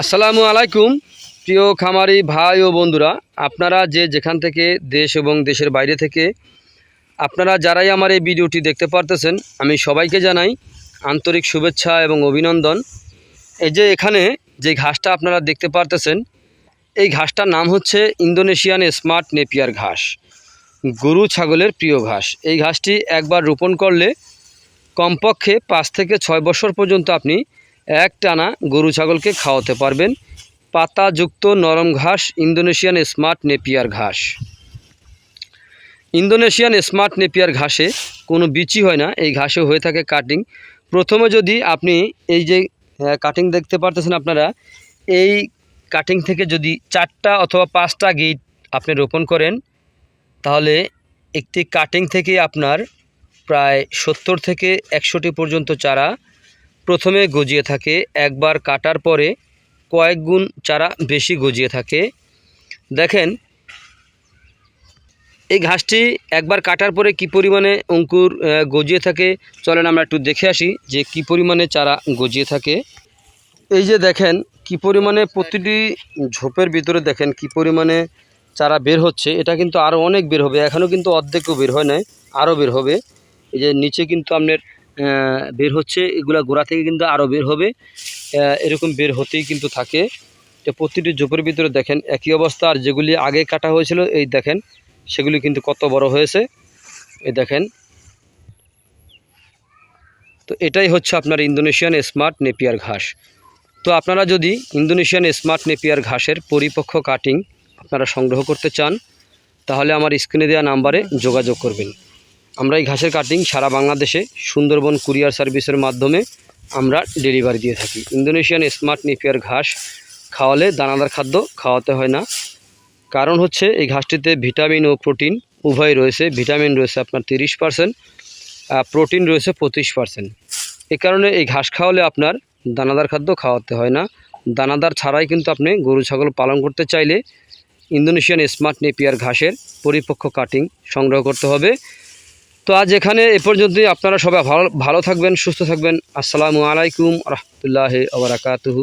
আসসালামু আলাইকুম, প্রিয় খামারি ভাই ও বন্ধুরা। আপনারা যে যেখান থেকে দেশ এবং দেশের বাইরে থেকে, আপনারা যারাই আমার এই ভিডিওটি দেখতে পারতেছেন, আমি সবাইকে জানাই আন্তরিক শুভেচ্ছা এবং অভিনন্দন। এই যে এখানে যে ঘাসটা আপনারা দেখতে পারতেছেন, এই ঘাসটার নাম হচ্ছে ইন্দোনেশিয়ান স্মার্ট নেপিয়ার ঘাস। গরু ছাগলের প্রিয় ঘাস। এই ঘাসটি একবার রোপণ করলে কমপক্ষে পাঁচ থেকে ছয় বছর পর্যন্ত আপনি এক টানা গরু ছাগলকে খাওয়াতে পারবেন। পাতাযুক্ত নরম ঘাস, ইন্দোনেশিয়ান স্মার্ট নেপিয়ার ঘাস। ইন্দোনেশিয়ান স্মার্ট নেপিয়ার ঘাসে কোনো বিচি হয় না, এই ঘাসে হয়ে থাকে কাটিং। প্রথমে যদি আপনি এই যে কাটিং দেখতে পারতেছেন আপনারা, এই কাটিং থেকে যদি চারটা অথবা পাঁচটা গিট আপনি রোপণ করেন, তাহলে একটি কাটিং থেকে আপনার প্রায় সত্তর থেকে একশোটি পর্যন্ত চারা প্রথমে গজিয়ে থাকে, একবার কাটার পরে কয়েক গুণ চারা বেশি গজিয়ে থাকে। দেখেন, এই ঘাসটি একবার কাটার পরে কি পরিমাণে অঙ্কুর গজিয়ে থাকে? চলেন আমরা একটু দেখে আসি যে কি পরিমাণে চারা গজিয়ে থাকে। এই যে দেখেন, কি পরিমাণে প্রতিটি ঝোপের ভিতরে দেখেন কি পরিমাণে চারা বের হচ্ছে। এটা কিন্তু আরও অনেক বের হবে। এখনও কিন্তু অর্ধেকও বের হয় নাই আরও বের হবে। এই যে নিচে কিন্তু আপনার বের হচ্ছে, এগুলা গোড়া থেকে কিন্তু আরও বের হবে। এরকম বের হতেই কিন্তু থাকে। তো প্রতিটি ঝোপের ভিতরে দেখেন, একই অবস্থা। আর যেগুলি আগে কাটা হয়েছিল, এই দেখেন, সেগুলি কিন্তু কত বড় হয়েছে। এই দেখেন। তো এটাই হচ্ছে আপনার ইন্দোনেশিয়ান স্মার্ট নেপিয়ার ঘাস। তো আপনারা যদি ইন্দোনেশিয়ান স্মার্ট নেপিয়ার ঘাসের পরিপক্ক কাটিং আপনারা সংগ্রহ করতে চান, তাহলে আমার স্ক্রিনে দেওয়া নাম্বারে যোগাযোগ করবেন। আমরা এই ঘাসের কাটিং সারা বাংলাদেশে সুন্দরবন কুরিয়ার সার্ভিসের মাধ্যমে আমরা ডেলিভারি দিয়ে থাকি। ইন্দোনেশিয়ান স্মার্ট নেপিয়ার ঘাস খাওয়ালে দানাদার খাদ্য খাওয়াতে হয় না। কারণ হচ্ছে এই ঘাসটিতে ভিটামিন ও প্রোটিন উভয় রয়েছে। ভিটামিন রয়েছে আপনার তিরিশ পার্সেন্ট প্রোটিন রয়েছে পঁচিশ পার্সেন্ট এ কারণে এই ঘাস খাওয়ালে আপনার দানাদার খাদ্য খাওয়াতে হয় না। দানাদার ছাড়াই কিন্তু আপনি গরু, ছাগল পালন করতে চাইলে ইন্দোনেশিয়ান স্মার্ট নেপিয়ার ঘাসের পরিপক্ক কাটিং সংগ্রহ করতে হবে। তো আজ এখানে এ পর্যন্তই। আপনারা সবাই ভালো ভালো থাকবেন, সুস্থ থাকবেন। আসসালামু আলাইকুম রহমতুল্লাহ আবরাকাতুহু